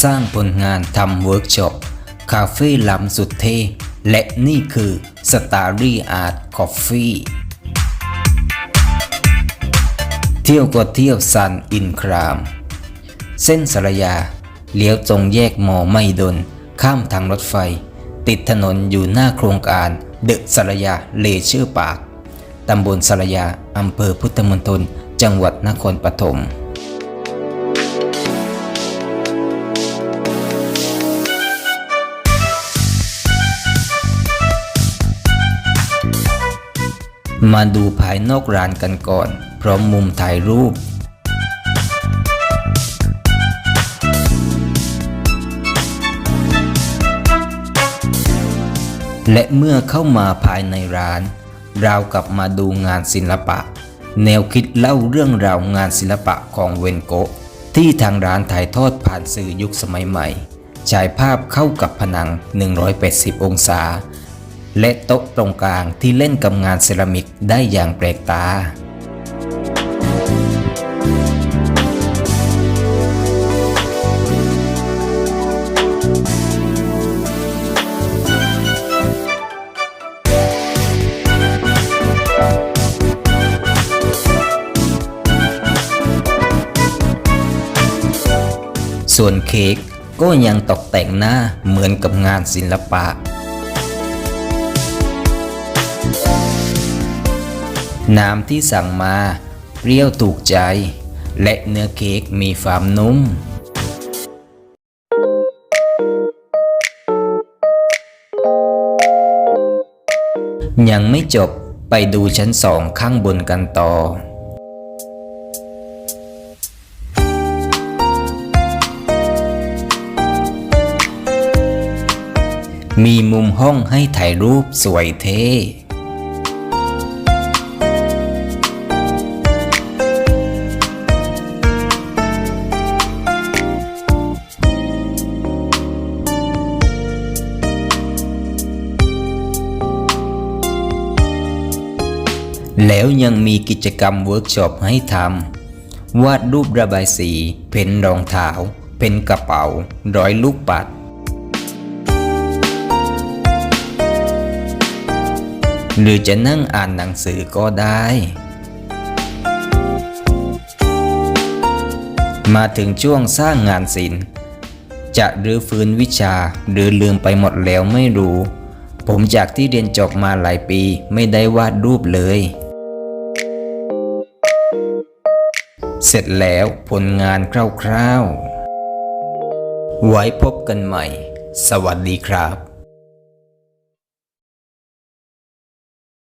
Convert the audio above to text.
สร้างผลงานทำเวิร์กช็อป คาเฟ่ล้ำสุดเท่ และนี่คือ s t a r y Art Coffee เที่ยวก็เที่ยวซันอินคราม เส้นสารยา เลี้ยวตรงแยกมอไม่ดน ข้ามทางรถไฟ ติดถนนอยู่หน้าโครงการเดอะสารยาเลเชอร์ปาร์คตำบลสารยา อำเภอพุทธมณฑล จังหวัดนครปฐม มาดูภายนอกร้านกันก่อน พร้อมมุมถ่ายรูป และเมื่อเข้ามาภายในร้าน เราวกับมาดูงานศิลปะ แนวคิดเล่าเรื่องราวงานศิลปะของเวนโกะที่ทางร้านถ่ายทอดผ่านสื่อยุคสมัยใหม่ฉายภาพเข้ากับผนัง 180 องศา และโต๊ะตรงกลางที่เล่นกับงานเซรามิกได้อย่างแปลกตา ส่วนเค้กก็ยังตกแต่งหน้าเหมือนกับงานศิลปะ น้ำที่สั่งมาเปรี้ยวถูกใจ และเนื้อเค้กมีความนุ่ม ยังไม่จบไปดูชั้นสองข้างบนกันต่อ มีมุมห้องให้ถ่ายรูปสวยเท่ แล้วยังมีกิจกรรมเวิร์กช็อปให้ทำวาดรูประบายสี เพ้นรองเท้า เพ้นกระเป๋า ร้อยลูกปัด หรือจะนั่งอ่านหนังสือก็ได้ มาถึงช่วงสร้างงานศิลป์จะรื้อฟื้นวิชาหรือลืมไปหมดแล้วไม่รู้ ผมจากที่เรียนจบมาหลายปีไม่ได้วาดรูปเลย เสร็จแล้วผลงานคร่าวๆ ไว้พบกันใหม่ สวัสดีครับ